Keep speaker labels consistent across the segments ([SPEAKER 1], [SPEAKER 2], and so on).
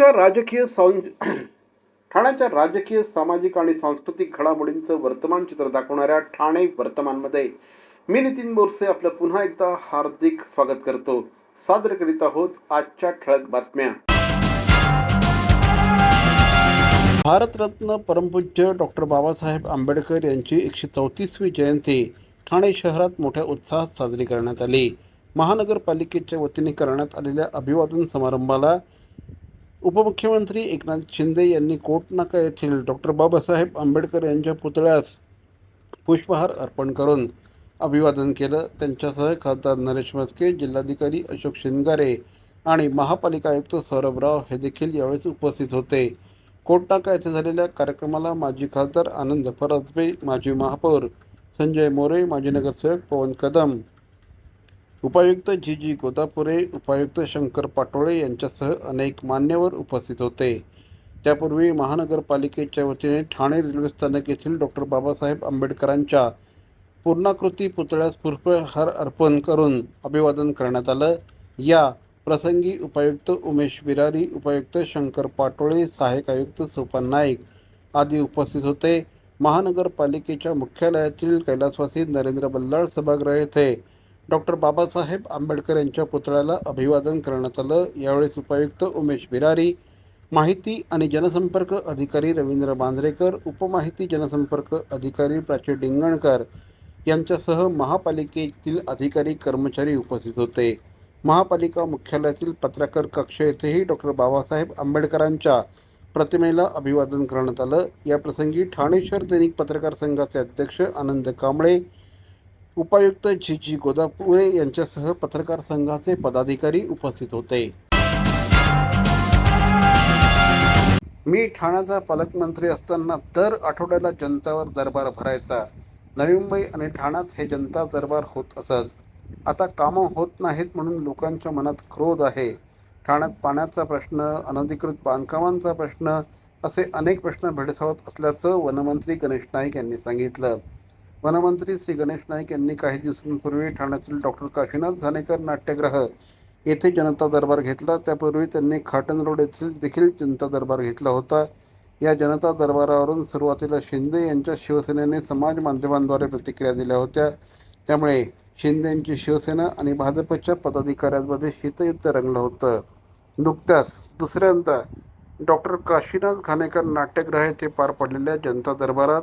[SPEAKER 1] ठाण्याच्या राजकीय सं ठाण्याच्या राजकीय सामाजिक आणि सांस्कृतिक घडामोडींचं वर्तमान चित्र दाखवणाऱ्या ठाणे वर्तमानमध्ये मी नितीन बोरसे आपलं पुन्हा एकदा हार्दिक स्वागत करतो. सादर करीत आहोत आजच्या ठळक बातम्या. भारतरत्न परमपूज्य डॉक्टर बाबासाहेब आंबेडकर यांची एकशे चौतीसवी जयंती ठाणे शहरात मोठ्या उत्साहात साजरी करण्यात आली. महानगरपालिकेच्या वतीने करण्यात आलेल्या अभिवादन समारंभाला उपमुख्यमंत्री एकनाथ शिंदे यांनी कोटनाका येथील डॉक्टर बाबासाहेब आंबेडकर यांच्या पुतळ्यास पुष्पहार अर्पण करून अभिवादन केलं. त्यांच्यासह खासदार नरेश म्हस्के जिल्हाधिकारी अशोक शिंगारे आणि महापालिका आयुक्त सौरभराव हे देखील यावेळेस उपस्थित होते. कोटनाका येथे झालेल्या कार्यक्रमाला माजी खासदार आनंद फरजबे माजी महापौर संजय मोरे माजी नगरसेवक पवन कदम उपायुक्त जी जी गोदापुरे उपायुक्त शंकर पाटोळे यांच्यासह अनेक मान्यवर उपस्थित होते. त्यापूर्वी महानगरपालिकेच्या वतीने ठाणे रेल्वे स्थानक येथील डॉक्टर बाबासाहेब आंबेडकरांच्या पूर्णाकृती पुतळ्यास पुष्पहार अर्पण करून अभिवादन करण्यात आलं. या प्रसंगी उपायुक्त उमेश बिरारी उपायुक्त शंकर पाटोळे सहाय्यक आयुक्त सोपान नाईक आदी उपस्थित होते. महानगरपालिकेच्या मुख्यालयातील कैलासवासी नरेंद्र बल्लाळ सभागृह येथे डॉक्टर बाबासाहेब आंबेडकर यांच्या पुतळ्याला अभिवादन करण्यात आलं. यावेळेस उपायुक्त उमेश बिरारी माहिती आणि जनसंपर्क अधिकारी रवींद्र बांद्रेकर उपमाहिती जनसंपर्क अधिकारी प्राची डिंगणकर यांच्यासह महापालिकेतील अधिकारी कर्मचारी उपस्थित होते. महापालिका मुख्यालयातील पत्रकार कक्ष येथेही डॉक्टर बाबासाहेब आंबेडकरांच्या प्रतिमेला अभिवादन करण्यात आलं. याप्रसंगी ठाणे शहर दैनिक पत्रकार संघाचे अध्यक्ष आनंद कांबळे उपायुक्त जी जी गोदापुरे यांच्यासह पत्रकार संघाचे पदाधिकारी उपस्थित होते. मी ठाण्याचा पालकमंत्री असताना दर आठवड्याला जनतावर दरबार भरायचा. नवी मुंबई आणि ठाण्यात हे जनता दरबार होत असत. आता कामं होत नाहीत म्हणून लोकांच्या मनात क्रोध आहे. ठाण्यात पाण्याचा प्रश्न अनधिकृत बांधकामांचा प्रश्न असे अनेक प्रश्न भेडसावत असल्याचं वनमंत्री गणेश नाईक यांनी सांगितलं. वनमंत्री श्री गणेश नाईक यांनी काही दिवसांपूर्वी ठाण्यातील डॉक्टर काशीनाथ घाणेकर नाट्यगृह येथे जनता दरबार घेतला. त्यापूर्वी त्यांनी खाटन रोड येथील देखील जनता दरबार घेतला होता. या जनता दरबारावरून सुरुवातीला शिंदे यांच्या शिवसेनेने समाज माध्यमांद्वारे प्रतिक्रिया दिल्या होत्या. त्यामुळे शिंदे यांची शिवसेना आणि भाजपच्या पदाधिकाऱ्यांमध्ये शीतयुद्ध रंगलं होतं. नुकत्याच दुसऱ्यांदा डॉक्टर काशीनाथ घाणेकर नाट्यगृह येथे पार पडलेल्या जनता दरबारात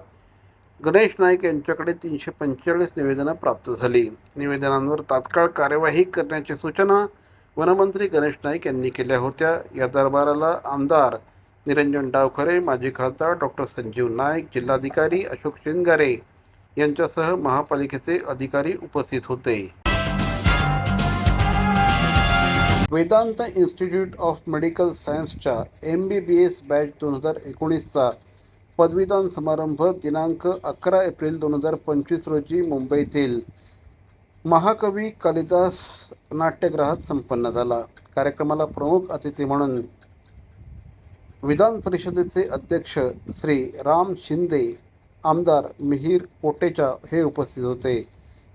[SPEAKER 1] गणेश नाईक यांच्याकडे तीनशे पंचेचाळीस निवेदनं प्राप्त झाली. निवेदनांवर तात्काळ कार्यवाही करण्याची सूचना वनमंत्री गणेश नाईक यांनी केल्या होत्या. या दरबाराला आमदार निरंजन डावखरे माजी खासदार डॉक्टर संजीव नाईक जिल्हाधिकारी अशोक शेंगारे यांच्यासह महापालिकेचे अधिकारी उपस्थित होते. वेदांत इन्स्टिट्यूट ऑफ मेडिकल सायन्सच्या M B B S batch दोन हजार एकोणीसचा पदवीदान समारंभ दिनांक अकरा एप्रिल दोन हजार पंचवीस रोजी मुंबईतील महाकवी कालिदास नाट्यगृहात संपन्न झाला. कार्यक्रमाला प्रमुख अतिथी म्हणून विधान परिषदेचे अध्यक्ष श्री राम शिंदे आमदार मिहीर कोटेचा हे उपस्थित होते.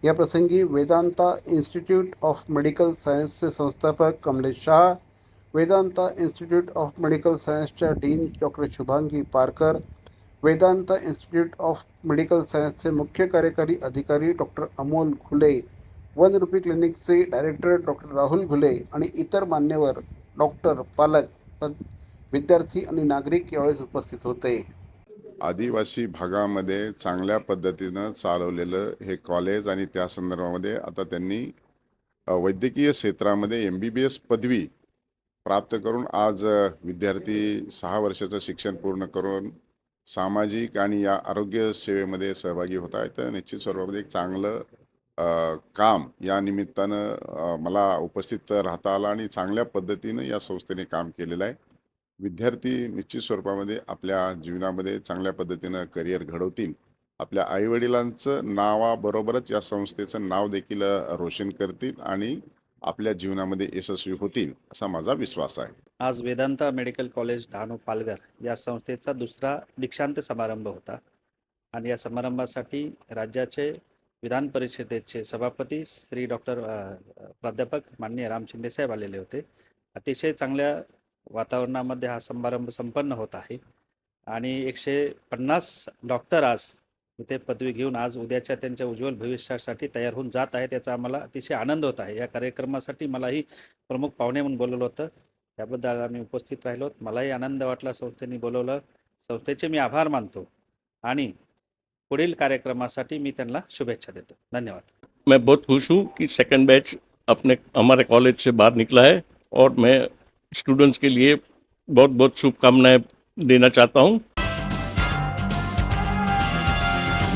[SPEAKER 1] या प्रसंगी वेदांता इन्स्टिट्यूट ऑफ मेडिकल सायन्सचे संस्थापक Kamlesh Shah Vedanta institute of medical सायन्सच्या dean doctor Shubhangi Parkar Vedant institute of medical सायन्सचे मुख्य कार्यकारी अधिकारी doctor Amol Ghule one rupee क्लिनिकचे director doctor Rahul Ghule आणि इतर मान्यवर डॉक्टर पालक विद्यार्थी आणि नागरिक यावेळेस उपस्थित होते.
[SPEAKER 2] आदिवासी भागामध्ये चांगल्या पद्धतीनं चालवलेलं हे कॉलेज आणि त्या संदर्भामध्ये आता त्यांनी वैद्यकीय क्षेत्रामध्ये एम बी बी एस पदवी प्राप्त करून आज विद्यार्थी सहा वर्षाचं शिक्षण पूर्ण करून सामाजिक आणि या आरोग्य सेवेमध्ये सहभागी होत आहेत तर निश्चित स्वरूपामध्ये एक चांगलं काम या निमित्तानं मला उपस्थित राहता आलं आणि चांगल्या पद्धतीनं या संस्थेने काम केलेलं आहे. विद्यार्थी निश्चित स्वरूपामध्ये आपल्या जीवनामध्ये चांगल्या पद्धतीनं करिअर घडवतील. आपल्या आईवडिलांचं नावाबरोबरच या संस्थेचं नाव देखील रोशन करतील आणि आपल्या जीवनामध्ये यशस्वी होतील असा माझा विश्वास आहे.
[SPEAKER 3] आज वेदांता मेडिकल कॉलेज डहाणू पालघर या संस्थेचा दुसरा दीक्षांत समारंभ होता. आणि या समारंभासाठी राज्याचे विधान परिषदेचे सभापती श्री डॉक्टर प्राध्यापक माननीय राम शिंदेसाहेब आलेले होते. अतिशय चांगल्या वातावरणामध्ये हा समारंभ संपन्न होत आहे. आणि एकशे पन्नास डॉक्टर आज इथे पदवी घेऊन आज उद्याच्या त्यांच्या उज्ज्वल भविष्यासाठी तयार होऊन जात आहे. त्याचा आम्हाला अतिशय आनंद होत आहे. या कार्यक्रमासाठी मलाही प्रमुख पाहुणे म्हणून बोलवलं होतं. त्याबद्दल आम्ही उपस्थित राहिलो मलाही आनंद वाटला संस्थेने बोलवलं. संस्थेचे मी आभार मानतो. आणि पुढील कार्यक्रमासाठी मी त्यांना शुभेच्छा देतो. धन्यवाद.
[SPEAKER 4] मैं बहुत खुश हूँ कि सेकंड बैच अपने हमारे कॉलेज से बाहर निकला है और मैं स्टूडेंट्स के लिए बहुत बहुत शुभकामनाएं देना चाहता हूँ।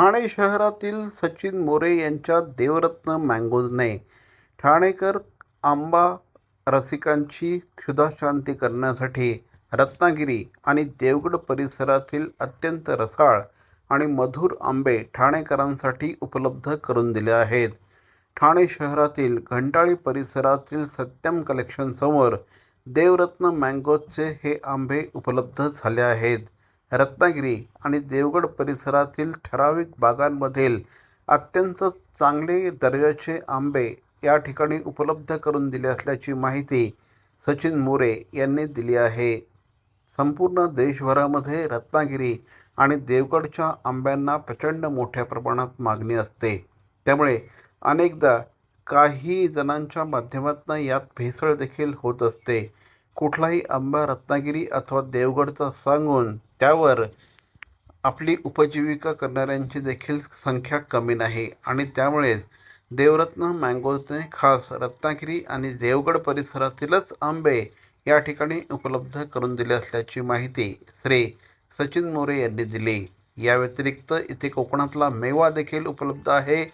[SPEAKER 1] ठाणे शहरातील सचिन मोरे यांच्या देवरत्न मँगोजने ठाणेकर आंबा रसिकांची क्षुधाशांती करण्यासाठी रत्नागिरी आणि देवगड परिसरातील अत्यंत रसाळ आणि मधुर आंबे ठाणेकरांसाठी उपलब्ध करून दिले आहेत. ठाणे शहरातील घंटाळी परिसरातील सत्यम कलेक्शनसमोर देवरत्न मँगोजचे हे आंबे उपलब्ध झाले आहेत. रत्नागिरी आणि देवगड परिसरातील ठराविक बागांमधील अत्यंत चांगले दर्जाचे आंबे या ठिकाणी उपलब्ध करून दिले असल्याची माहिती सचिन मोरे यांनी दिली आहे. संपूर्ण देशभरामध्ये रत्नागिरी आणि देवगडच्या आंब्यांना प्रचंड मोठ्या प्रमाणात मागणी असते. त्यामुळे अनेकदा काही जणांच्या माध्यमातून यात भेसळ देखील होत असते. कुठलाही आंबा रत्नागिरी अथवा देवगडचा सांगून त्यावर आपली उपजीविका करणाऱ्यांची देखील संख्या कमी नाही. आणि त्यामुळेच देवरत्न मँगोजने खास रत्नागिरी आणि देवगड परिसरातीलच आंबे या ठिकाणी उपलब्ध करून दिले असल्याची माहिती श्री सचिन मोरे यांनी दिली. या व्यतिरिक्त इथे कोकणातला मेवा देखील उपलब्ध आहे.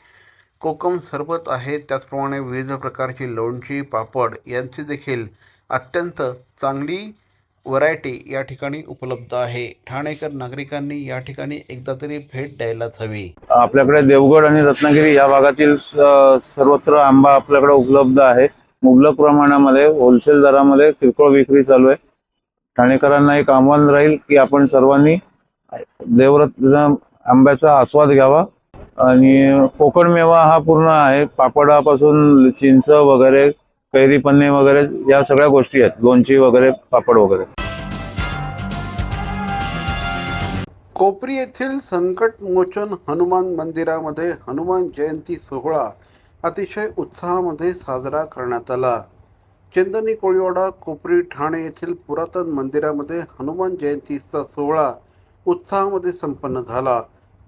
[SPEAKER 1] कोकम सरबत आहे. त्याचप्रमाणे विविध प्रकारची लोणची पापड यांची देखील अत्यंत चांगली व्हरायटी या ठिकाणी उपलब्ध आहे. ठाणेकर नागरिकांनी या ठिकाणी एकदा तरी भेट द्यायलाच हवी.
[SPEAKER 5] आपल्याकडे देवगड आणि रत्नागिरी या भागातील सर्वत्र आंबा आपल्याकडे उपलब्ध आहे. मुबलक प्रमाणामध्ये होलसेल दरामध्ये किरकोळ विक्री चालू आहे. ठाणेकरांना एक आव्हान राहील की आपण सर्वांनी देवरत्न आंब्याचा आस्वाद घ्यावा. आणि कोकण मेवा हा पूर्ण आहे. पापडापासून चिंच वगैरे कैरी पन्ने वगैरे या सगळ्या गोष्टी आहेत. लोणची वगैरे पापड वगैरे.
[SPEAKER 1] कोपरी येथील संकटमोचन हनुमान मंदिरामध्ये हनुमान जयंती सोहळा अतिशय उत्साहामध्ये साजरा करण्यात आला. चंदनी कोळीवाडा कोपरी ठाणे येथील पुरातन मंदिरामध्ये हनुमान जयंतीचा सोहळा उत्साहामध्ये संपन्न झाला.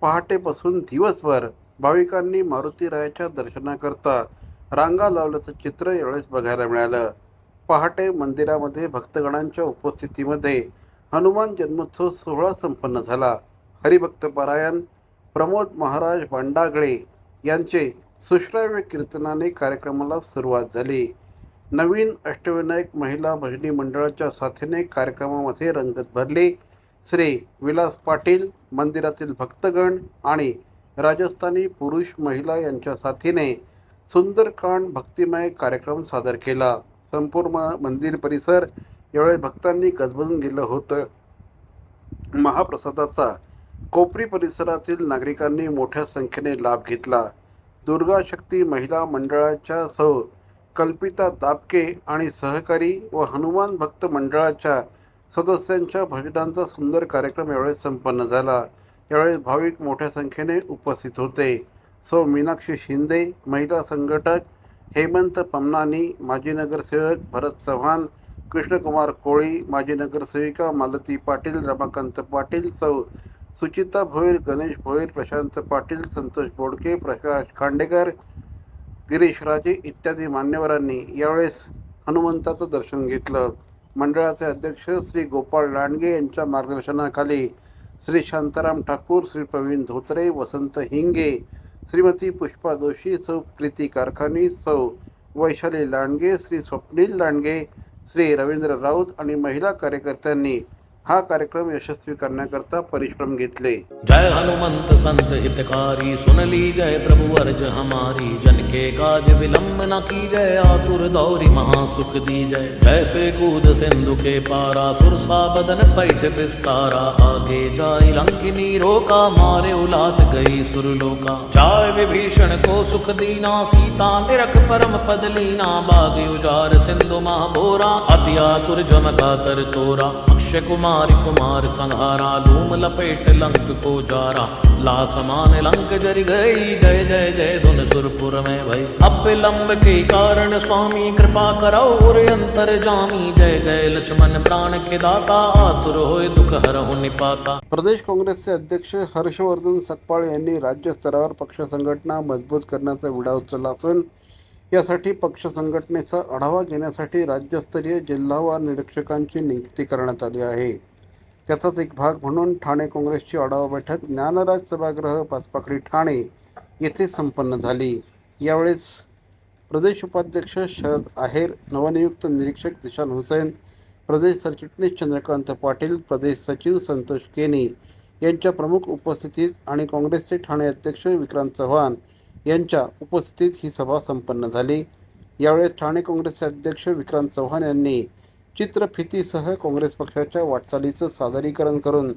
[SPEAKER 1] पहाटेपासून दिवसभर भाविकांनी मारुतीरायाच्या दर्शनाकरता रांगा लावल्याचं चित्र यावेळेस बघायला मिळालं. पहाटे मंदिरामध्ये भक्तगणांच्या उपस्थितीमध्ये हनुमान जन्मोत्सव सोहळा संपन्न झाला. हरिभक्तपारायण प्रमोद महाराज भांडागळे यांचे सुश्राव्य कीर्तनाने कार्यक्रमाला सुरुवात झाली. नवीन अष्टविनायक महिला भजनी मंडळाच्या साथीने कार्यक्रमामध्ये रंगत भरली. श्री विलास पाटील मंदिरातील भक्तगण आणि राजस्थानी पुरुष महिला यांच्या साथीने सुंदरकांड भक्तिमय कार्यक्रम सादर केला. संपूर्ण मंदिर परिसर यावेळी भक्तांनी गजबजून गेलं होतं. महाप्रसादाचा कोपरी परिसरातील नागरिकांनी मोठ्या संख्येने लाभ घेतला. दुर्गा शक्ती महिला मंडळाच्या सौ कल्पिता दापके आणि सहकारी व हनुमान भक्त मंडळाच्या सदस्यांच्या भजनांचा सुंदर कार्यक्रम यावेळेस संपन्न झाला. यावेळेस भाविक मोठ्या संख्येने उपस्थित होते. सौ मीनाक्षी शिंदे महिला संघटक हेमंत पमनानी माजी नगरसेवक भरत चव्हाण कृष्णकुमार कोळी माजी नगरसेविका मालती पाटील रमाकांत पाटील सौ सुचिता भोईर गणेश भोईर प्रशांत पाटील संतोष बोडके प्रकाश खांडेकर गिरीश राजे इत्यादी मान्यवरांनी यावेळेस हनुमंताचं दर्शन घेतलं. मंडळाचे अध्यक्ष श्री गोपाळ लांडगे यांच्या मार्गदर्शनाखाली श्री शांताराम ठाकूर श्री प्रवीण धोत्रे वसंत हिंगे श्रीमती पुष्पा जोशी सौ प्रीती कारखानी सौ वैशाली लांडगे श्री स्वप्नील लांडगे श्री रवींद्र राऊत आणि महिला कार्यकर्त्यांनी हा कार्यक्रम यशस्वी करण्याकरता परिश्रम घेतले.
[SPEAKER 6] जय हनुमंत संत हितकारी सुनली जय प्रभू अर्ज हमारी जन के काज विलंब न की जय आतुर दौरी महासुख दी जय जैसे कूद सिंधु के पारा सुरसा बदन पैठ विस्तारा आगे जाई लंकिनी रोका मारे उलाद गई सुरलोका जाय विभीषण को सुख दीना सीता निरख परम पद लीना बाग उजार सिंधु महाबोरा अति आतुर जमका कर तोरा अक्षय कुमार कुमार संहारा धूम लपेट लंक को जारा। ला समान लंक जरि गई जय जय जय धुन सुरपुर में भई। अब विलंब के कारण स्वामी कृपा करो और अंतर जामी। जय जय लक्ष्मण प्राण के दाता आतुर होय दुख हर हो निपाता।
[SPEAKER 1] प्रदेश काँग्रेसचे अध्यक्ष हर्षवर्धन सकपाळ यांनी राज्य स्तरावर पक्ष संघटना मजबूत करण्याचा विडा उचलला असून यासाठी पक्ष संघटनेचा आढावा घेण्यासाठी राज्यस्तरीय जिल्हावार निरीक्षकांची नियुक्ती करण्यात आली आहे. त्याचाच एक भाग म्हणून ठाणे काँग्रेसची आढावा बैठक ज्ञानराज सभागृह पाचपाकडी ठाणे येथे संपन्न झाली. यावेळेस प्रदेश उपाध्यक्ष शरद आहेर नवनियुक्त निरीक्षक दिशान हुसैन प्रदेश सरचिटणीस चंद्रकांत पाटील प्रदेश सचिव संतोष केनी यांच्या प्रमुख उपस्थितीत आणि काँग्रेसचे ठाणे अध्यक्ष विक्रांत चव्हाण यांच्या उपस्थितीत ही सभा संपन्न झाली. यावेळेस ठाणे काँग्रेसचे अध्यक्ष विक्रांत चव्हाण यांनी चित्रफितीसह काँग्रेस पक्षाच्या वाटचालीचं सादरीकरण करून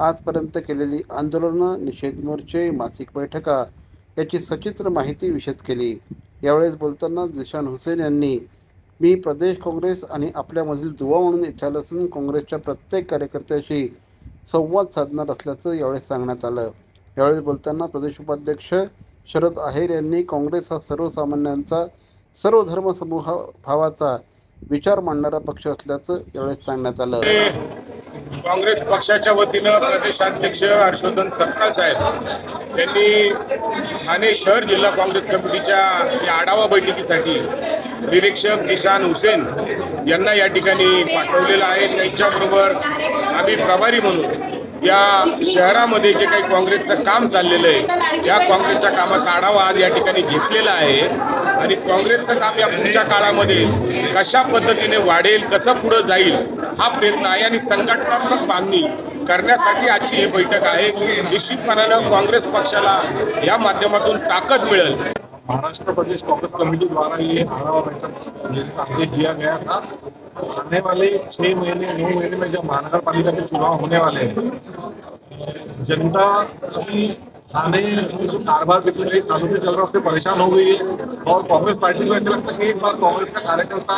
[SPEAKER 1] आजपर्यंत केलेली आंदोलनं निषेध मोर्चे मासिक बैठका याची सचित्र माहिती विशद केली. यावेळेस बोलताना दिशान हुसेन यांनी मी प्रदेश काँग्रेस आणि आपल्यामधील दुवा म्हणून इथे असून काँग्रेसच्या प्रत्येक कार्यकर्त्याशी संवाद साधणार असल्याचं यावेळेस सांगण्यात आलं. यावेळेस बोलताना प्रदेश उपाध्यक्ष शरद आहेर यांनी काँग्रेस हा सर्वसामान्यांचा सर्व धर्मसमूह भावाचा विचार मांडणारा पक्ष असल्याचं यावेळेस सांगण्यात आलं.
[SPEAKER 7] काँग्रेस पक्षाच्या वतीनं प्रदेशाध्यक्ष हर्षवर्धन सपकाळ साहेब यांनी ठाणे शहर जिल्हा काँग्रेस कमिटीच्या या आढावा बैठकीसाठी निरीक्षक निशान हुसेन यांना या ठिकाणी पाठवलेलं आहे. त्यांच्याबरोबर आम्ही प्रभारी म्हणून या शहरामध्ये जे काही काँग्रेसचं काम चाललेलं आहे या काँग्रेसच्या कामाचा आढावा आज या ठिकाणी घेतलेला आहे. आणि काँग्रेसचं काम या पुढच्या काळामध्ये कशा पद्धतीने वाढेल कसं पुढं जाईल हा प्रयत्न आहे. आणि संघटनात्मक बांधणी करण्यासाठी आजची ही बैठक आहे. निश्चितपणानं काँग्रेस पक्षाला या माध्यमातून ताकद मिळेल.
[SPEAKER 8] महाराष्ट्र प्रदेश कांग्रेस कमेटी द्वारा ये आढावा बैठक आदेश दिया गया था आने वाले छह महीने, नौ महीने में जब महानगर पालिका के चुनाव होने वाले हैं, जनता अभी थाने जो कारोबार पिछले कई सालों से चल रहा है, उससे परेशान हो गई है। और कांग्रेस पार्टी को ऐसा लगता है कि एक बार कांग्रेस का कार्यकर्ता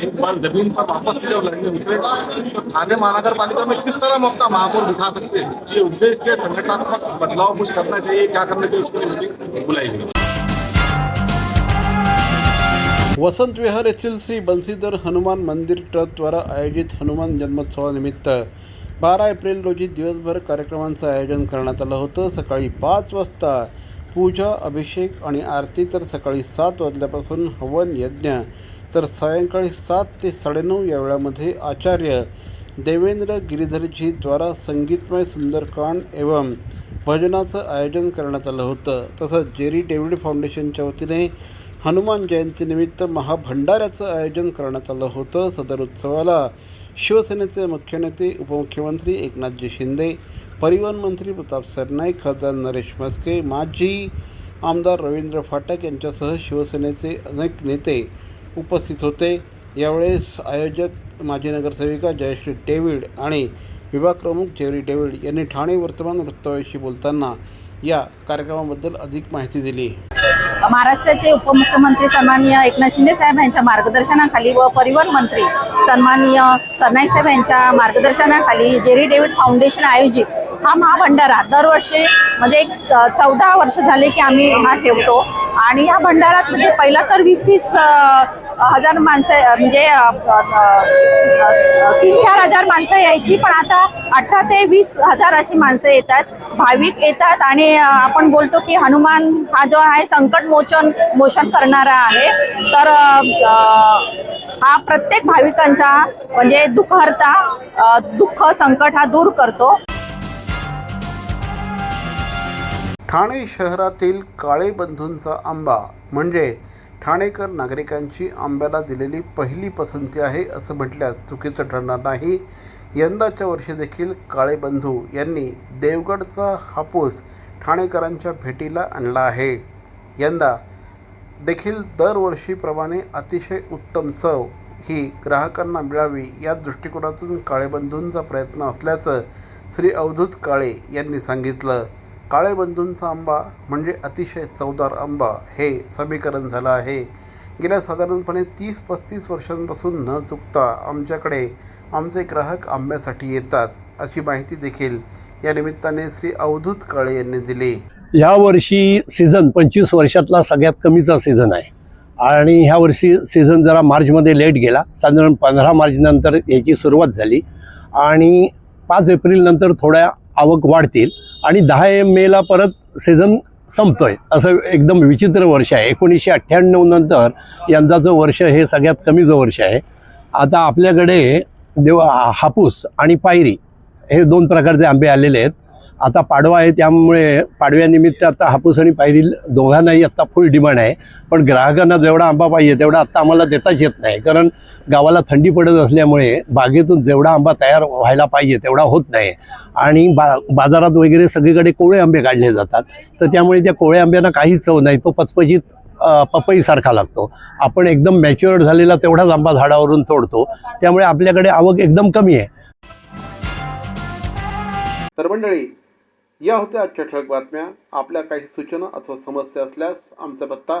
[SPEAKER 8] एक बार ज़मीन पर वापस जब लड़ने उतरेगा तो थाने महानगर पालिका में किस तरह हम अपना महापौर बिठा सकते हैं? ये उद्देश्य संगठनात्मक बदलाव कुछ करना चाहिए, क्या करना चाहिए, उसके लिए बुलाई गई
[SPEAKER 1] वसंत विहार येथील श्री बन्सीधर हनुमान मंदिर ट्रस्टद्वारा आयोजित हनुमान जन्मोत्सवानिमित्त बारा एप्रिल रोजी दिवसभर कार्यक्रमांचं आयोजन करण्यात आलं होतं. सकाळी पाच वाजता पूजा अभिषेक आणि आरती तर सकाळी सात वाजल्यापासून हवन यज्ञ तर सायंकाळी सात ते साडेनऊ या वेळामध्ये आचार्य देवेंद्र गिरीधरजीद्वारा संगीतमय सुंदरकांड एवं भजनाचं आयोजन करण्यात आलं होतं. तसंच जेरी डेव्हिड फाउंडेशनच्या वतीने हनुमान जयंतीनिमित्त महाभंडाऱ्याचं आयोजन करण्यात आलं होतं सदर उत्सवाला. शिवसेनेचे मुख्य नेते उपमुख्यमंत्री एकनाथजी शिंदे परिवहन मंत्री प्रताप सरनाईक खासदार नरेश म्हस्के माजी आमदार रवींद्र फाटक यांच्यासह शिवसेनेचे अनेक नेते उपस्थित होते. यावेळेस आयोजक माजी नगरसेविका जयश्री डेव्हिड आणि विभाग प्रमुख जेरी डेव्हिड यांनी ठाणे वर्तमान वृत्ताविषयी बोलताना या कार्यक्रमाबद्दल अधिक माहिती दिली.
[SPEAKER 9] महाराष्ट्राचे उपमुख्यमंत्री सन्माननीय एकनाथ शिंदे साहेब यांच्या मार्गदर्शनाखाली व परिवहन मंत्री सन्माननीय सरनाईक साहेब यांच्या मार्गदर्शनाखाली जेरी डेव्हिड फाउंडेशन आयोजित हा महाभंडारा दरवर्षी म्हणजे एक चौदा वर्ष झाले की आम्ही हा ठेवतो. आणि या भंडारात म्हणजे पहिला तर वीस तीस हजार माणसं म्हणजे तीन चार हजार माणसं यायची पण आता अठरा ते वीस हजार अशी माणसं येतात भाविक येतात आणि आपण बोलतो की हनुमान हा जो आहे संकट मोचन मोचन करणारा आहे. तर हा प्रत्येक भाविकांचा म्हणजे दुःखहर्ता दुःख संकट हा दूर करतो.
[SPEAKER 1] ठाणे शहरातील काळे बंधूंचा आंबा म्हणजे ठाणेकर नागरिकांची आंब्याला दिलेली पहिली पसंती आहे असं म्हटल्यास चुकीचं ठरणार नाही. यंदाच्या वर्षी देखील काळेबंधू यांनी देवगडचा हापूस ठाणेकरांच्या भेटीला आणला आहे. यंदा देखील दरवर्षीप्रमाणे अतिशय उत्तम चव ही ग्राहकांना मिळावी या दृष्टिकोनातून काळेबंधूंचा प्रयत्न असल्याचं श्री अवधूत काळे यांनी सांगितलं. काळेबंधूंचा आंबा म्हणजे अतिशय चवदार आंबा हे समीकरण झालं आहे. गेल्या साधारणपणे तीस पस्तीस वर्षांपासून न चुकता आमच्याकडे आमचे ग्राहक आंब्यासाठी येतात अशी माहिती देखील या निमित्ताने श्री अवधूत काळे यांनी दिली.
[SPEAKER 10] ह्या वर्षी सीझन पंचवीस वर्षातला सगळ्यात कमीचा सीझन आहे. आणि ह्या वर्षी सीझन जरा मार्चमध्ये लेट गेला. साधारण पंधरा मार्चनंतर याची सुरुवात झाली. आणि पाच एप्रिलनंतर थोड्या आवक वाढतील आणि दहा मेला परत सीझन संपतोय. असं एकदम विचित्र वर्ष आहे. एकोणीसशे अठ्ठ्याण्णव नंतर यंदाचं वर्ष हे सगळ्यात कमीचं वर्ष आहे. आता आपल्याकडे देव हापूस आणि पायरी हे दोन प्रकारचे आंबे आलेले आहेत. आता पाडवा आहे त्यामुळे पाडव्यानिमित्त आता हापूस आणि पायरी दोघांनाही आत्ता फुल डिमांड आहे. पण ग्राहकांना जेवढा आंबा पाहिजे तेवढा आत्ता आम्हाला देताच येत नाही. कारण गावाला थंडी पडत असल्यामुळे बागेतून जेवढा आंबा तयार व्हायला पाहिजे तेवढा होत नाही. आणि बा बाजारात वगैरे सगळीकडे कोवळे आंबे काढले जातात. तर त्यामुळे त्या कोवळ्या आंब्यांना काहीच चव नाही. तो पचपचित पपईसारखा लागतो. आपण एकदम मॅच्युअर्ड झालेला तेवढाच आंबा झाडावरून तोडतो. त्यामुळे आपल्याकडे आवक एकदम कमी आहे.
[SPEAKER 1] तर मंडळी या होत्या आजच्या ठळक बातम्या. आपल्या काही सूचना अथवा समस्या असल्यास आमचा पत्ता